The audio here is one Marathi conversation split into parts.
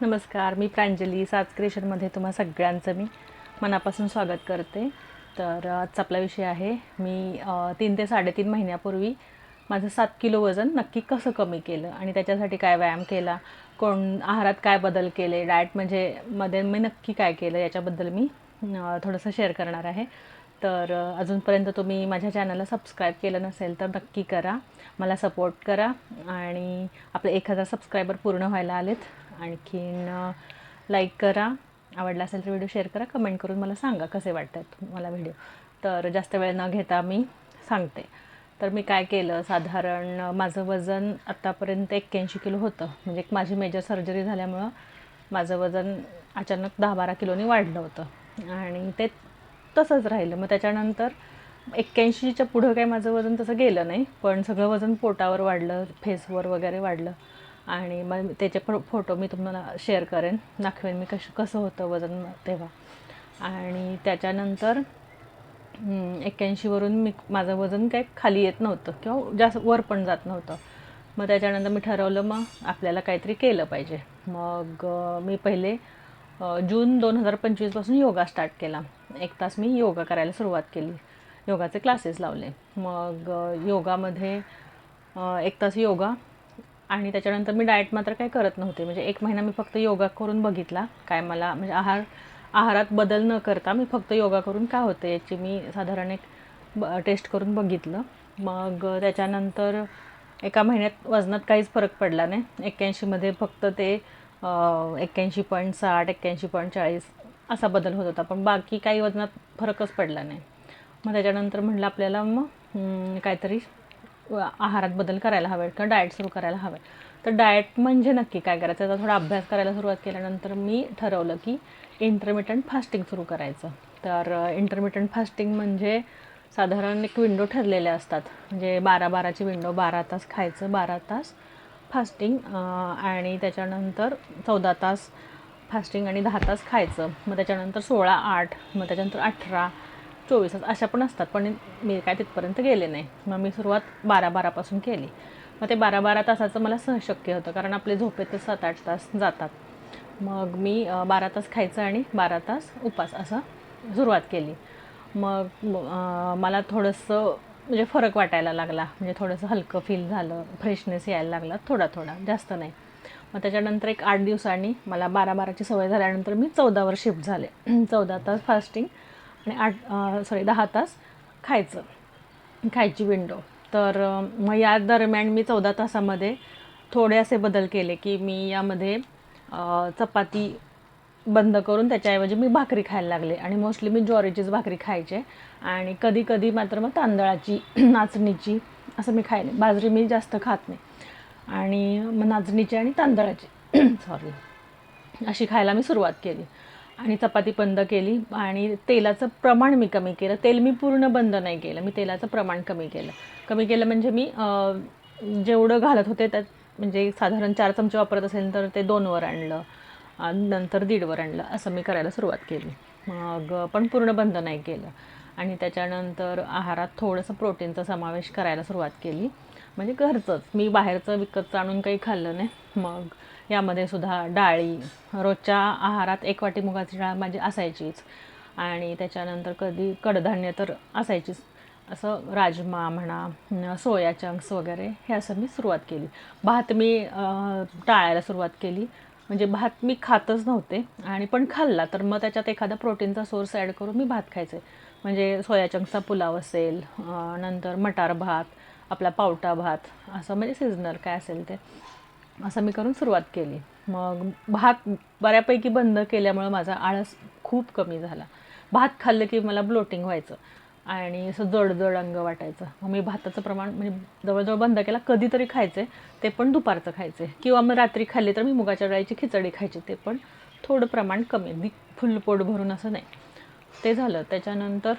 नमस्कार मी प्रांजली. साज क्रिएशनमध्ये तुम्हा सगळ्यांचं मी मनापासून स्वागत करते. तर आजचा आपला विषय आहे मी तीन ते साडेतीन महिन्यापूर्वी माझं सात किलो वजन नक्की कसं कमी केलं आणि त्याच्यासाठी काय व्यायाम केला कोण आहारात काय बदल केले डाएट म्हणजे मध्ये मी नक्की काय केलं याच्याबद्दल मी थोडंसं शेअर करणार आहे. तर अजूनपर्यंत तुम्ही माझ्या चॅनलला सबस्क्राईब केलं नसेल तर नक्की करा. मला सपोर्ट करा आणि आपले एक हजार सबस्क्रायबर पूर्ण व्हायला आलेत. आणखीन लाईक करा. आवडला असेल तर व्हिडिओ शेअर करा. कमेंट करून मला सांगा कसे वाटत आहेत मला व्हिडिओ तर जास्त वेळ न घेता मी सांगते. तर मी काय केलं? साधारण माझं वजन आत्तापर्यंत एक्क्याऐंशी किलो होतं. म्हणजे एक माझी मेजर सर्जरी झाल्यामुळं माझं वजन अचानक दहा बारा किलोनी वाढलं होतं. आणि ते तसंच राहिलं. मग त्याच्यानंतर एक्क्याऐंशीच्या पुढं काही माझं वजन तसं गेलं नाही. पण सगळं वजन पोटावर वाढलं फेसवर वगैरे वाढलं. आणि मग त्याचे पण फोटो मी तुम्हाला शेअर करेन. दाखवेन मी कश कसं होतं वजन तेव्हा. आणि त्याच्यानंतर एक्क्याऐंशीवरून मी माझं वजन काही खाली येत नव्हतं किंवा जास्त वर पण जात नव्हतं. मग त्याच्यानंतर मी ठरवलं मग आपल्याला काहीतरी केलं पाहिजे. मग मी पहिले जून दोन हजार पंचवीसपासून योगा स्टार्ट केला. एक तास मी योगा करायला सुरुवात केली. योगाचे क्लासेस लावले. मग योगामध्ये एक तास योगा आणि त्याच्यानंतर मी डाएट मात्र काही करत नव्हते. म्हणजे एक महिना मी फक्त योगा करून बघितला. काय मला म्हणजे आहार आहारात बदल न करता मी फक्त योगा करून काय होते याची मी साधारण एक ब टेस्ट करून बघितलं. मग त्याच्यानंतर एका महिन्यात वजनात काहीच फरक पडला नाही. एक्क्याऐंशीमध्ये फक्त ते एक्क्याऐंशी पॉईंट साठ एक्क्याऐंशी पॉईंट चाळीस असा बदल होत होता. पण बाकी काही वजनात फरकच पडला नाही. मग त्याच्यानंतर म्हटलं आपल्याला मग काहीतरी आहारात बदल करायला हवे किंवा डाएट सुरू करायला हवे तर डाएट म्हणजे नक्की काय करायचं? त्याचा थोडा अभ्यास करायला सुरुवात केल्यानंतर मी ठरवलं की इंटरमिटंट फास्टिंग सुरू करायचं. तर इंटरमिटंट फास्टिंग म्हणजे साधारण एक विंडो ठरलेल्या असतात. म्हणजे बारा बाराची विंडो बारा तास खायचं बारा तास फास्टिंग आणि त्याच्यानंतर चौदा तास फास्टिंग आणि दहा तास खायचं. मग त्याच्यानंतर सोळा आठ मग त्याच्यानंतर अठरा चोवीस तास अशा पण असतात पण मी काय तिथपर्यंत गेले नाही. मग मी सुरुवात बारा बारापासून केली. मग ते बारा बारा तासाचं मला सहशक्य होतं कारण आपले झोपेतच सात आठ तास जातात. मग मी बारा तास खायचं आणि बारा तास उपास असं सुरुवात केली. मग मला थोडंसं म्हणजे फरक वाटायला लागला. म्हणजे थोडंसं हलकं फील झालं फ्रेशनेस यायला लागला थोडा थोडा जास्त नाही. मग त्याच्यानंतर एक आठ दिवसांनी मला बारा बाराची सवय झाल्यानंतर मी चौदावर शिफ्ट झाले. चौदा तास फास्टिंग आणि आठ सॉरी दहा तास खायचं खायची विंडो तर मग या दरम्यान मी चौदा तासामध्ये थोडे असे बदल केले की मी यामध्ये चपाती बंद करून त्याच्याऐवजी मी भाकरी खायला लागले. आणि मोस्टली मी ज्वारीचीच भाकरी खायचे. आणि कधी कधी मात्र मग तांदळाची नाचणीची असं मी खायले. बाजरी मी जास्त खात नाही. आणि मग नाचणीची आणि तांदळाची सॉरी अशी खायला मी सुरुवात केली. आणि चपाती बंद केली आणि तेलाचं प्रमाण मी कमी केलं. तेल मी पूर्ण बंद नाही केलं. मी तेलाचं प्रमाण कमी केलं. कमी केलं म्हणजे मी जेवढं घालत होते त्यात म्हणजे साधारण चार चमचे वापरत असेल तर ते दोनवर आणलं आणि नंतर दीडवर आणलं असं मी करायला सुरुवात केली. मग पण पूर्ण बंद नाही केलं. आणि त्याच्यानंतर आहारात थोडंसं प्रोटीनचा समावेश करायला सुरुवात केली. म्हणजे घरचंच. मी बाहेरचं विकतचं आणून काही खाल्लं नाही. मग यामध्ये सुद्धा डाळी रोजच्या आहारात एक वाटी मुगाची डाळ माझी असायचीच. आणि त्याच्यानंतर कधी कडधान्य तर असायचीच. असं राजमा म्हणा सोया चंक्स वगैरे हे असं मी सुरुवात केली. भात मी टाळायला सुरुवात केली. म्हणजे भात मी खातच नव्हते आणि पण खाल्ला. तर मग त्याच्यात एखादा प्रोटीनचा सोर्स ॲड करून मी भात खायचे. म्हणजे सोया चंक्सचा पुलाव असेल नंतर मटार भात आपला पावटा भात असं म्हणजे सिजनल काय असेल ते. असं मी करून सुरुवात केली. मग भात बऱ्यापैकी बंद केल्यामुळं माझा आळस खूप कमी झाला. भात खाल्लं की मला ब्लोटिंग व्हायचं आणि असं जडजड अंग वाटायचं. मग मी भाताचं प्रमाण म्हणजे जवळजवळ बंद केला. कधीतरी खायचे ते पण दुपारचं खायचे. किंवा मग रात्री खाल्ली तर मी मुगाच्या डाळीची खिचडी खायची ते पण थोडं प्रमाण कमी. अगदी फुल पोट भरून असं नाही. ते झालं. त्याच्यानंतर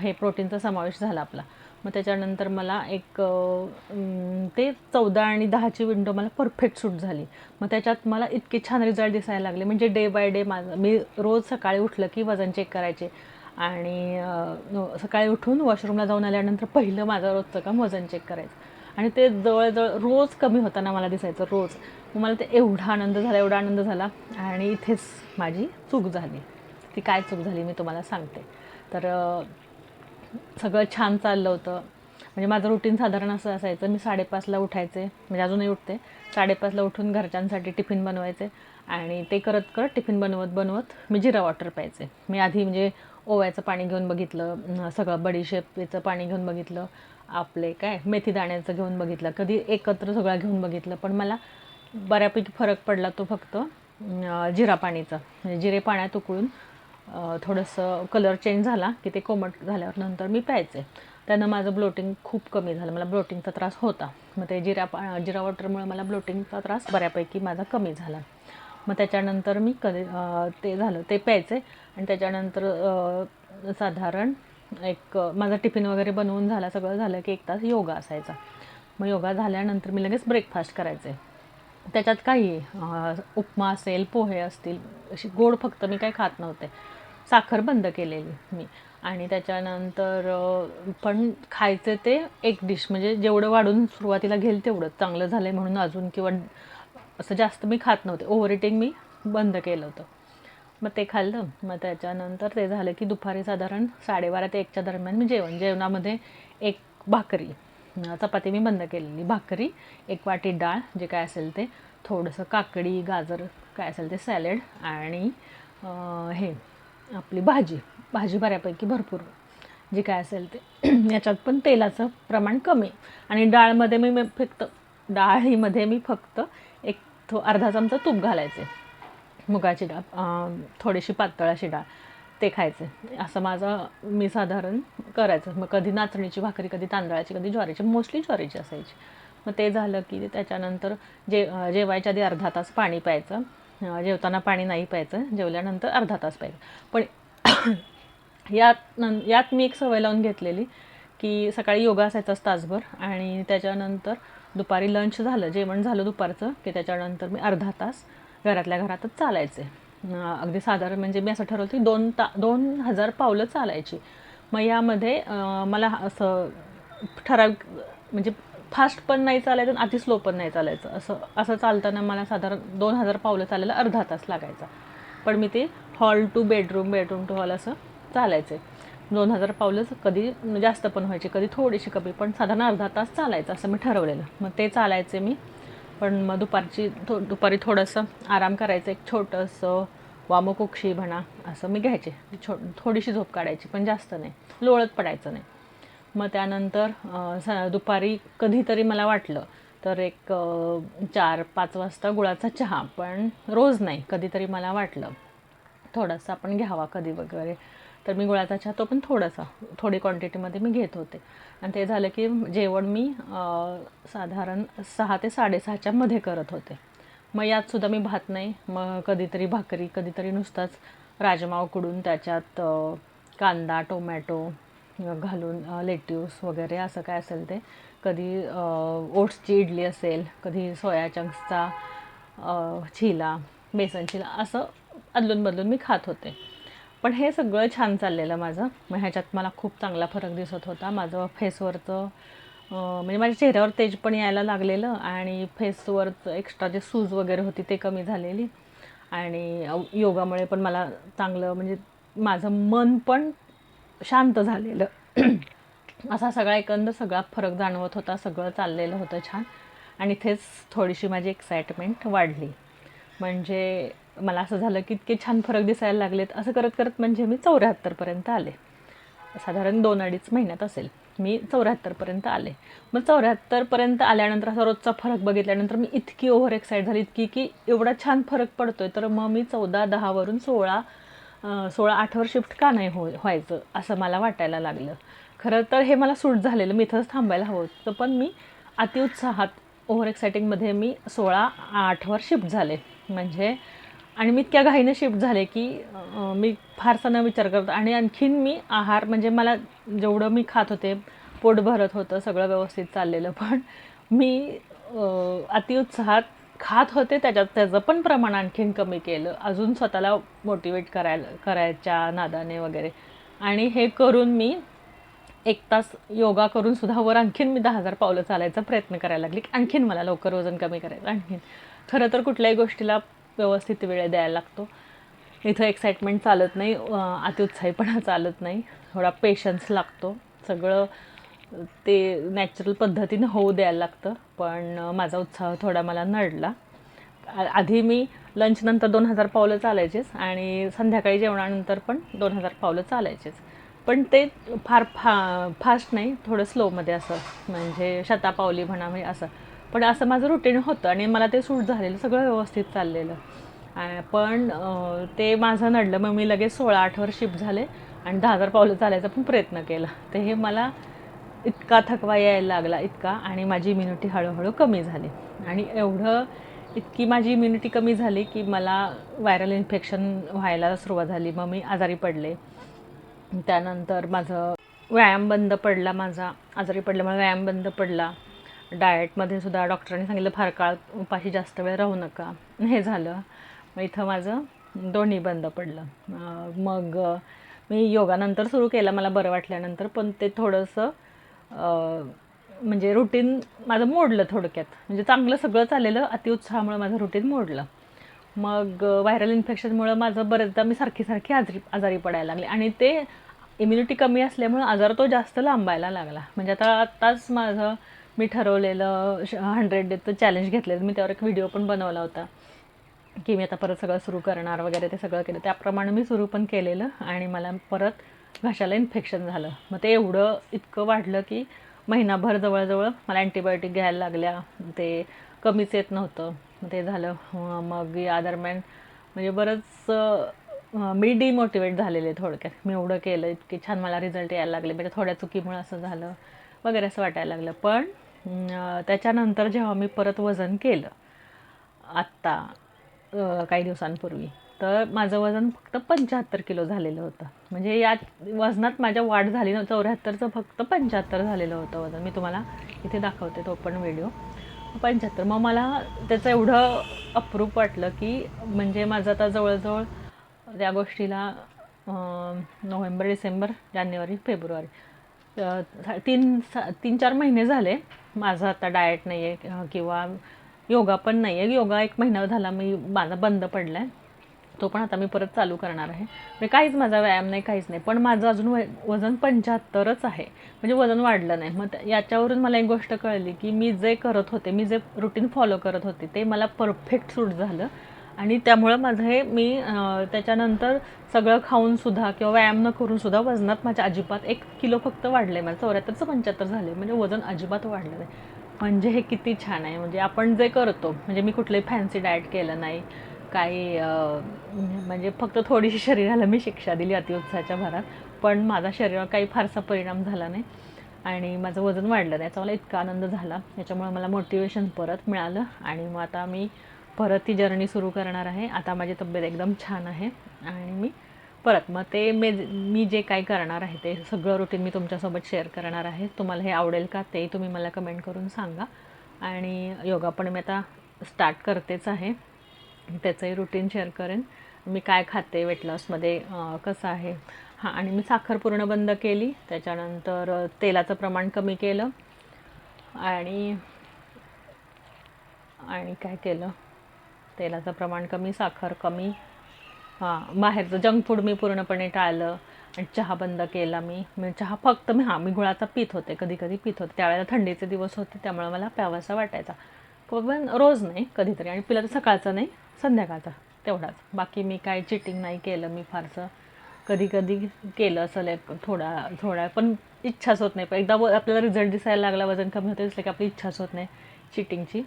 हे प्रोटीनचा समावेश झाला आपला. मग त्याच्यानंतर मला एक ते चौदा आणि दहाची विंडो मला परफेक्ट सूट झाली. मग त्याच्यात मला इतके छान रिझल्ट दिसायला लागले. म्हणजे डे बाय डे माझं मी रोज सकाळी उठलं की वजन चेक करायचे. आणि सकाळी उठून वॉशरूमला जाऊन आल्यानंतर पहिलं माझं रोजचं काम वजन चेक करायचं. आणि ते जवळजवळ रोज कमी होताना मला दिसायचं रोज. मग मला ते एवढा आनंद झाला एवढा आनंद झाला. आणि इथेच माझी चूक झाली. ती काय चूक झाली मी तुम्हाला सांगते. तर सगळं छान चाललं होतं. म्हणजे माझं रुटीन साधारण असं असायचं मी साडेपाचला उठायचे. म्हणजे अजूनही उठते. साडेपाचला उठून घरच्यांसाठी टिफिन बनवायचे आणि ते करत करत टिफिन बनवत बनवत मी जिरा वॉटर प्यायचे. मी आधी म्हणजे ओव्याचं पाणी घेऊन बघितलं सगळं बडीशेपचं पाणी घेऊन बघितलं आपले काय मेथी दाण्याचं घेऊन बघितलं कधी एकत्र सगळं घेऊन बघितलं पण मला बऱ्यापैकी फरक पडला तो फक्त जिरा पाणीचा. म्हणजे जिरे पाण्यात उकळून थोडंसं कलर चेंज झाला की ते कोमट झाल्यावर नंतर मी प्यायचे. त्यानं माझं ब्लोटिंग खूप कमी झालं. मला ब्लोटिंगचा त्रास होता. मग ते जिरा पा जिरा वॉटरमुळे मला ब्लोटिंगचा त्रास बऱ्यापैकी माझा कमी झाला. मग त्याच्यानंतर मी कधी ते झालं ते प्यायचे. आणि त्याच्यानंतर साधारण एक माझा टिफिन वगैरे बनवून झाला सगळं झालं की एक तास योगा असायचा. मग योगा झाल्यानंतर मी लगेच ब्रेकफास्ट करायचे. त्याच्यात काही उपमा असेल पोहे असतील अशी गोड फक्त मी काही खात नव्हते. साखर बंद केलेली मी. आणि त्याच्यानंतर पण खायचे ते एक डिश म्हणजे जेवढं वाढून सुरुवातीला घेईल तेवढं चांगलं झालं आहे म्हणून अजून किंवा असं जास्त मी खात नव्हते. ओव्हरइटिंग मी बंद केलं होतं. मग ते खाल्लं. मग त्याच्यानंतर ते झालं की दुपारी साधारण साडेबारा ते एकच्या दरम्यान मी जेवण. जेवणामध्ये एक भाकरी चपाती मी बंद केलेली. भाकरी एक वाटी डाळ जे काय असेल ते. थोडंसं काकडी गाजर काय असेल ते सॅलेड आणि हे आपली भाजी भाजी बऱ्यापैकी भरपूर. जे काय असेल ते. याच्यात पण तेलाचं प्रमाण कमी. आणि डाळमध्ये मी फक्त डाळीमध्ये मी फक्त एक थो अर्धा चमचा तूप घालायचे. मुगाची डाळ थोडीशी पातळ अशी डाळ ते खायचे. असं माझं मी साधारण करायचं. मग कधी नाचणीची भाकरी कधी तांदळाची कधी ज्वारीची मोस्टली ज्वारीची असायची. मग ते झालं की त्याच्यानंतर जे जेवायच्या आधी अर्धा तास पाणी प्यायचं. जेवताना पाणी नाही प्यायचं जेवल्यानंतर अर्धा तास प्यायचं. पण यात नं यात मी एक सवय लावून घेतलेली की सकाळी योगा असायचाच तासभर आणि त्याच्यानंतर दुपारी लंच झालं जेवण झालं दुपारचं की त्याच्यानंतर मी अर्धा तास घरातल्या घरातच चालायचे. अगदी साधारण म्हणजे मी असं ठरवलं की दोन ता दोन हजार पावलं चालायची. मग यामध्ये मला असं ठराविक म्हणजे फास्ट पण नाही चालायचं आणि अति स्लो पण नाही चालायचं. असं असं चालताना मला साधारण दोन हजार पावलं चालायला अर्धा तास लागायचा. पण मी ते hall to bedroom bedroom to hall असं चालायचे. दोन हजार पावलंच कधी जास्त पण व्हायचे कधी थोडीशी कमी पण साधारण अर्धा तास चालायचं असं मी ठरवलेलं. मग ते चालायचे मी. पण मग दुपारची थो दुपारी थोडंसं आराम करायचं एक छोटंसं वामकुक्षी म्हणा असं मी घ्यायचे. छो थोडीशी झोप काढायची पण जास्त नाही. लोळत पडायचं नाही. मग त्यानंतर स दुपारी कधीतरी मला वाटलं तर एक चार पाच वाजता गुळाचा चहा पण रोज नाही कधीतरी मला वाटलं. थोडासा आपण घ्यावा कधी वगैरे. तर मी गुळाचा चहा तो पण थोडासा थोडी क्वांटिटीमध्ये मी घेत होते. आणि ते झालं की जेवण मी साधारण सहा ते साडेसहाच्या मध्ये करत होते. मग यातसुद्धा मी भात नाही मग कधीतरी भाकरी कधीतरी नुसताच राजमा उकडून त्याच्यात कांदा टोमॅटो घालून लेट्यूस वगैरे असं काय असेल ते. कधी ओट्सची इडली असेल कधी सोया चंक्सचा चिला बेसन चिला असं अदलून बदलून मी खात होते. पण हे सगळं छान चाललेलं माझं. मग ह्याच्यात मला खूप चांगला फरक दिसत होता. माझं फेसवरचं म्हणजे माझ्या चेहऱ्यावर तेज पण यायला लागलेलं आणि फेसवरचं एक्स्ट्रा जे सूज वगैरे होती ते कमी झालेली. आणि योगामुळे पण मला चांगलं म्हणजे माझं मन पण शांत झालेलं. असा सगळा एकंदर सगळा फरक जाणवत होता सगळं चाललेलं होतं छान. आणि इथेच थोडीशी माझी एक्साइटमेंट वाढली. म्हणजे मला असं झालं की इतके छान फरक दिसायला लागलेत असं करत करत म्हणजे मी चौऱ्याहत्तरपर्यंत आले. साधारण दोन अडीच महिन्यात असेल. मी चौऱ्याहत्तरपर्यंत आले. मग चौऱ्याहत्तरपर्यंत आल्यानंतर असा रोजचा फरक बघितल्यानंतर मी इतकी ओव्हर एक्साईट झाली इतकी की एवढा छान फरक पडतोय. तर मग मी चौदा दहावरून सोळा सोळा आठवर शिफ्ट का नाही हो व्हायचं असं मला वाटायला लागलं. खरं तर हे मला सूट झालेलं मी इथंच थांबायला हवं होतं पण मी अतिउत्साहात ओव्हर एक्सायटिंगमध्ये मी सोळा आठवर शिफ्ट झाले. म्हणजे आणि मी इतक्या घाईनं शिफ्ट झाले की मी फारसा न विचार करत आणि आणखीन मी आहार म्हणजे मला जेवढं मी खात होते पोट भरत होतं सगळं व्यवस्थित चाललेलं पण मी अतिउत्साहात खात होते त्याच्यात त्याचं पण प्रमाण आणखीन कमी केलं. अजून स्वतःला मोटिवेट करायला करायच्या नादाने वगैरे. आणि हे करून मी एक तास योगा करून सुद्धा वर आणखीन मी दहा हजार पावलं चालायचा प्रयत्न करायला लागली. की आणखीन मला लवकर वजन कमी करायचं आणखीन. खरं तर कुठल्याही गोष्टीला व्यवस्थित वेळ द्यायला लागतो. इथं एक्साइटमेंट चालत नाही अतिउत्साहीपणा चालत नाही. थोडा पेशन्स लागतो. सगळं ते नॅचरल पद्धतीनं होऊ द्यायला लागतं पण माझा उत्साह थोडा मला नडला. आधी मी लंचनंतर दोन हजार पावलं चालायचेच आणि संध्याकाळी जेवणानंतर पण दोन हजार पावलं चालायचेच. पण ते फार फा फास्ट नाही थोडं स्लोमध्ये असं म्हणजे शतापावली म्हणा म्हणजे असं. पण असं माझं रुटीन होतं आणि मला ते सूट झालेलं सगळं व्यवस्थित चाललेलं. पण ते माझं नडलं मग मी लगेच सोळा आठवर शिफ्ट झाले आणि दहा हजार पावलं चालायचा पण प्रयत्न केला. तर हे मला इतका थकवा यायला लागला इतका आणि माझी इम्युनिटी हळूहळू कमी झाली. आणि एवढं इतकी माझी इम्युनिटी कमी झाली की मला व्हायरल इन्फेक्शन व्हायला सुरुवात झाली. मग मी आजारी पडले. त्यानंतर माझं व्यायाम बंद पडला माझा. आजारी पडल्यामुळे व्यायाम बंद पडला. डाएटमध्ये सुद्धा डॉक्टरांनी सांगितलं फार काळ उपाशी जास्त वेळ राहू नका. हे झालं. मग इथं माझं दोन्ही बंद पडलं. मग मी योगानंतर सुरू केलं. मला बरं वाटल्यानंतर पण ते थोडंसं म्हणजे रुटीन माझं मोडलं थोडक्यात. म्हणजे चांगलं सगळं चाललेलं अतिउत्साहामुळे माझं रुटीन मोडलं. मग व्हायरल इन्फेक्शनमुळं माझं बरेचदा मी सारखी सारखी आजारी आजारी पडायला लागली. आणि ते इम्युनिटी कमी असल्यामुळं आजार तो जास्त लांबायला लागला. म्हणजे आता आत्ताच माझं मी ठरवलेलं हंड्रेड डेचं चॅलेंज घेतलेलं. मी त्यावर एक व्हिडिओ पण बनवला होता. की मी आता परत सगळं सुरू करणार वगैरे ते सगळं केलं. त्याप्रमाणे मी सुरू पण केलेलं. आणि मला परत घशाला इन्फेक्शन झालं. मग ते एवढं इतकं वाढलं की महिनाभर जवळजवळ मला अँटीबायोटिक घ्यायला लागल्या. ते कमीच येत नव्हतं. मग ते झालं. मग या दरम्यान म्हणजे बरंच मी डिमोटिवेट झालेले थोडक्यात. मी एवढं केलं इतके छान मला रिझल्ट यायला लागले. म्हणजे थोड्या चुकीमुळे असं झालं. वगैरे असं वाटायला लागलं. पण त्याच्यानंतर जेव्हा मी परत वजन केलं आत्ता काही दिवसांपूर्वी तर माझं वजन फक्त पंच्याहत्तर किलो झालेलं होतं. म्हणजे या वजनात माझ्या वाढ झाली नव्हतं चौऱ्याहत्तरचं फक्त पंच्याहत्तर झालेलं होतं वजन. मी तुम्हाला इथे दाखवते तो पण व्हिडिओ पंच्याहत्तर. मग मला त्याचं एवढं अप्रूप वाटलं की म्हणजे माझं आता जवळजवळ त्या गोष्टीला नोव्हेंबर डिसेंबर जानेवारी फेब्रुवारी सा- तीन सा तीन चार महिने झाले. माझं आता डाएट नाही आहे किंवा योगा पण नाही आहे योगा एक महिना झाला मी माझा बंद पडला आहे तो पण आता मी परत चालू करणार आहे. म्हणजे काहीच माझा व्यायाम नाही काहीच नाही. पण माझं अजून व वजन पंच्याहत्तरच आहे. म्हणजे वजन वाढलं नाही. मग याच्यावरून मला एक गोष्ट कळली की मी जे करत होते मी जे रुटीन फॉलो करत होते ते मला परफेक्ट सूट झालं. आणि त्यामुळं माझं हे मी त्याच्यानंतर सगळं खाऊन सुद्धा किंवा व्यायाम न करून सुद्धा वजनात माझ्या अजिबात एक किलो फक्त वाढले मला चौऱ्याहत्तरचं पंच्याहत्तर झाले म्हणजे वजन अजिबात वाढलं आहे म्हणजे हे किती छान आहे. म्हणजे आपण जे करतो म्हणजे मी कुठलंही फॅन्सी डाएट केलं नाही. काही म्हणजे फक्त थोडीशी शरीराला मी शिक्षा दिली अतिउत्साहाच्या भरात पण माझा शरीरावर काही फारसा परिणाम झाला नाही. आणि माझं वजन वाढलं नाही. याचा मला इतका आनंद झाला. याच्यामुळे मला मोटिवेशन परत मिळालं. आणि मग आता मी परत ती जर्नी सुरू करणार आहे. आता माझी तब्येत एकदम छान आहे. आणि मी परत मग ते मे मी जे काही करणार आहे ते सगळं रुटीन मी तुमच्यासोबत शेअर करणार आहे. तुम्हाला हे आवडेल का ते तुम्ही मला कमेंट करून सांगा. आणि योगा पण मी आता स्टार्ट करतेच आहे. त्याचंही रुटीन शेअर करेन. मी काय खाते वेट लॉसमध्ये कसं आहे? हां आणि मी साखर पूर्ण बंद केली. त्याच्यानंतर तेलाचं प्रमाण कमी केलं. आणि आणि काय केलं? तेलाचं प्रमाण कमी साखर कमी. हां बाहेरचं जंक फूड मी पूर्णपणे टाळलं. आणि चहा बंद केला मी. मी चहा फक्त मी हां मी गुळाचा पित होते. कधी कधी पित होते. त्यावेळेला थंडीचे दिवस होते त्यामुळे मला प्यावासा वाटायचा. पण रोज नाही कधीतरी. आणि पिला तर सकाळचं नाही. संध्याकाळचा तेवढाच. बाकी मी काय चिटिंग नाही केलं मी फारसं. कधी कधी केलं असं थोडा थोडा पण इच्छाच होत नाही. पण एकदा व- आपल्याला रिझल्ट दिसायला लागला वजन कमी होते दिसलं की आपली इच्छाच होत नाही चिटिंगची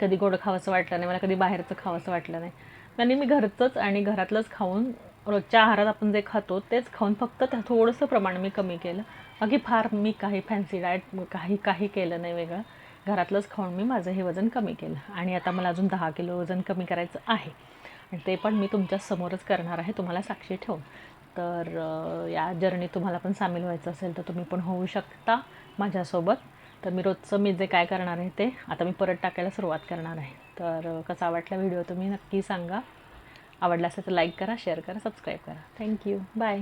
कधी गोड खावंसं वाटलं नाही मला कधी बाहेरचं खावंसं वाटलं नाही. आणि मी घरचंच आणि घरातलंच खाऊन रोजच्या आहारात आपण जे खातो तेच खाऊन फक्त त्या थोडंसं प्रमाण मी कमी केलं. बाकी फार मी काही फॅन्सी डाएट काही काही केलं नाही वेगळं. घरातलंच खाऊन मी माझं हे वजन कमी केलं. आणि आता मला अजून दहा किलो वजन कमी करायचं आहे. आणि ते पण मी तुमच्यासमोरच करणार आहे. तुम्हाला साक्षी ठेवून. तर या जर्नीत तुम्हाला पण सामील व्हायचं असेल तर तुम्ही पण होऊ शकता माझ्यासोबत. तर मी रोजचं मी जे काय करणार आहे ते आता मी परत टाकायला सुरुवात करणार आहे. तर कसा वाटला व्हिडिओ तुम्ही नक्की सांगा. आवडला असेल तर लाईक करा शेअर करा सबस्क्राईब करा. Thank you bye.